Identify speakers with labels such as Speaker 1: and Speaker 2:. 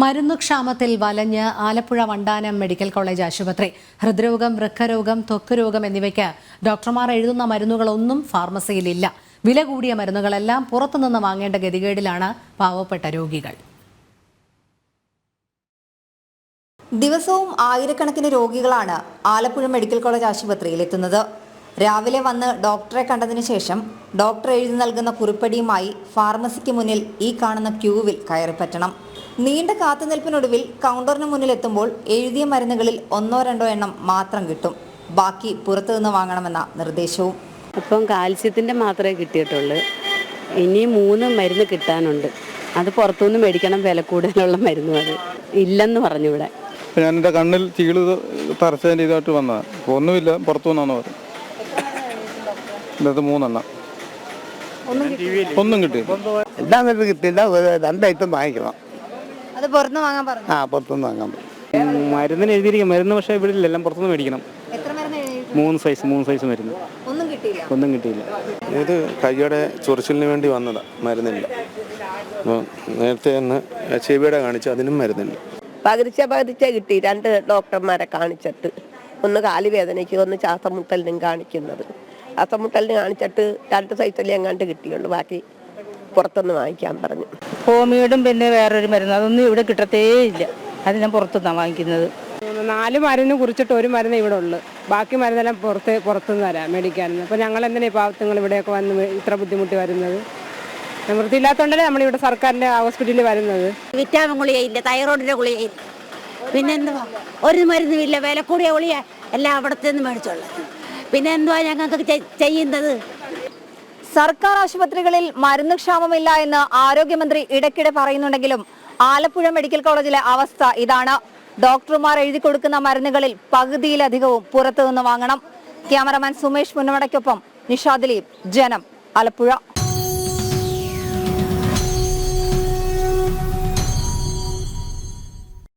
Speaker 1: മരുന്നുക്ഷാമത്തിൽ വലഞ്ഞ് Alappuzha Vandanam medical college ആശുപത്രി. ഹൃദ്രോഗം വൃക്കരോഗം ത്വക്ക് രോഗം എന്നിവയ്ക്ക് ഡോക്ടർമാർ എഴുതുന്ന മരുന്നുകളൊന്നും ഫാർമസിയിലില്ല. വില കൂടിയ മരുന്നുകളെല്ലാം പുറത്തുനിന്ന് വാങ്ങേണ്ട ഗതികേടിലാണ് പാവപ്പെട്ട രോഗികൾ.
Speaker 2: ദിവസവും ആയിരക്കണക്കിന് രോഗികളാണ് ആലപ്പുഴ മെഡിക്കൽ കോളേജ് ആശുപത്രിയിൽ എത്തുന്നത് രാവിലെ വന്ന് ഡോക്ടറെ കണ്ടതിന് ശേഷം ഡോക്ടർ എഴുതി നൽകുന്ന കുറിപ്പടിയുമായി ഫാർമസിക്ക് മുന്നിൽ ഈ കാണുന്ന ക്യൂവിൽ കയറിപ്പറ്റണം. നീണ്ട കാത്തുനിൽപ്പിനൊടുവിൽ കൗണ്ടറിന് മുന്നിലെത്തുമ്പോൾ എഴുതിയ മരുന്നുകളിൽ ഒന്നോ രണ്ടോ എണ്ണം മാത്രം കിട്ടും. ബാക്കി പുറത്തു നിന്ന് വാങ്ങണമെന്ന നിർദ്ദേശവും.
Speaker 3: അപ്പം കാൽസ്യത്തിന്റെ മാത്രമേ കിട്ടിയിട്ടുള്ളൂ. ഇനി മൂന്ന് മരുന്ന് കിട്ടാനുണ്ട്. അത് പുറത്തുനിന്ന് മേടിക്കണം വില കൂടുതലുള്ള മരുന്നും അത്. ഇല്ലെന്ന് പറഞ്ഞു ഇവിടെ
Speaker 4: ഞാൻ എന്റെ കണ്ണിൽ ചീൾ തറച്ചതിന്റെ ഇതായിട്ട് വന്നതാണ് ഒന്നുമില്ല പുറത്തു നിന്നാണ് പറഞ്ഞത് ഇത് മൂന്നെണ്ണം. ഒന്നും കിട്ടിയില്ല.
Speaker 5: എന്താ കിട്ടില്ല ഒരു രണ്ട് ഐറ്റം വാങ്ങിക്കണം.
Speaker 2: അത് പുറത്തുനിന്ന് വാങ്ങാൻ പറഞ്ഞു.
Speaker 5: ആ പുറത്തുനിന്ന് വാങ്ങാൻ പറ്റും
Speaker 6: മരുന്നിന് എഴുതിയിരിക്കും. മരുന്ന് പക്ഷേ ഇവിടെ ഇല്ല എല്ലാം പുറത്തുനിന്ന് മേടിക്കണം.
Speaker 2: എത്ര മരുന്ന് എഴുതി
Speaker 6: മൂന്ന് സൈസ് മൂന്ന് സൈസ് മരുന്ന്.
Speaker 2: ഒന്നും കിട്ടിയില്ല.
Speaker 6: ഒന്നും കിട്ടിയില്ല.
Speaker 7: ഇത് കയ്യുടെ ചൊറിച്ചിലിന് വേണ്ടി വന്നതാണ് മരുന്നില്ല. അപ്പോൾ നേരത്തെ ഒന്ന് ചെവിയുടെ കാണിച്ചു അതിനും മരുന്നില്ല.
Speaker 8: പകരിച്ച പകരിച്ച കിട്ടി. രണ്ട് ഡോക്ടർമാരെ കാണിച്ചിട്ട്. ഒന്ന് കാലുവേദനയ്ക്ക് ഒന്ന് ശ്വാസമുട്ടലിനും കാണിക്കുന്നത്. ശ്വാസമുട്ടലിന് കാണിച്ചിട്ട് രണ്ട് സൈസല്ലേ എങ്ങാണ്ട് കിട്ടിയുള്ളൂ. ബാക്കി പുറത്തുനിന്ന് വാങ്ങിക്കാൻ പറഞ്ഞു.
Speaker 9: ഹോമിയോടും പിന്നെ വേറൊരു മരുന്ന്. അതൊന്നും ഇവിടെ കിട്ടത്തേ ഇല്ല. അത് ഞാൻ പുറത്തുനിന്നാണ് വാങ്ങിക്കുന്നത്.
Speaker 10: നാല് മരുന്ന് കുറിച്ചിട്ട് ഒരു മരുന്ന് ഇവിടെ ഉള്ളു. ബാക്കി മരുന്നെല്ലാം പുറത്ത് പുറത്തുനിന്ന് തരാം മേടിക്കാൻ അപ്പോൾ ഞങ്ങൾ എന്തിനാ ഈ പാവത്തുങ്ങൾ ഇവിടെയൊക്കെ വന്ന് ഇത്ര ബുദ്ധിമുട്ടി വരുന്നത്? നിവൃത്തിയില്ലാത്തതുകൊണ്ടല്ലേ നമ്മളിവിടെ സർക്കാരിന്റെ ഹോസ്പിറ്റലിൽ വരുന്നത്.
Speaker 11: വിറ്റാമിൻ ഗുളികയില്ല തൈറോയിഡിന്റെ ഗുളികയില്ല പിന്നെ എന്തുവാ? ഒരു മരുന്നും ഇല്ല വില കൂടിയ ഗുളിക എല്ലാം അവിടത്തെ നിന്ന് മേടിച്ചോളൂ. പിന്നെ എന്തുവാ ഞങ്ങൾക്ക് ചെയ്യുന്നത്?
Speaker 2: സർക്കാർ ആശുപത്രികളിൽ മരുന്ന് ക്ഷാമമില്ല എന്ന് ആരോഗ്യമന്ത്രി ഇടയ്ക്കിടെ പറയുന്നുണ്ടെങ്കിലും ആലപ്പുഴ മെഡിക്കൽ കോളേജിലെ അവസ്ഥ ഇതാണ്. ഡോക്ടർമാർ എഴുതി കൊടുക്കുന്ന മരുന്നുകളിൽ പകുതിയിലധികവും പുറത്തുനിന്ന് വാങ്ങണം. ക്യാമറമാൻ സുമേഷ് മുന്നമടയ്ക്കൊപ്പം നിഷാദ് ജനം ആലപ്പുഴ.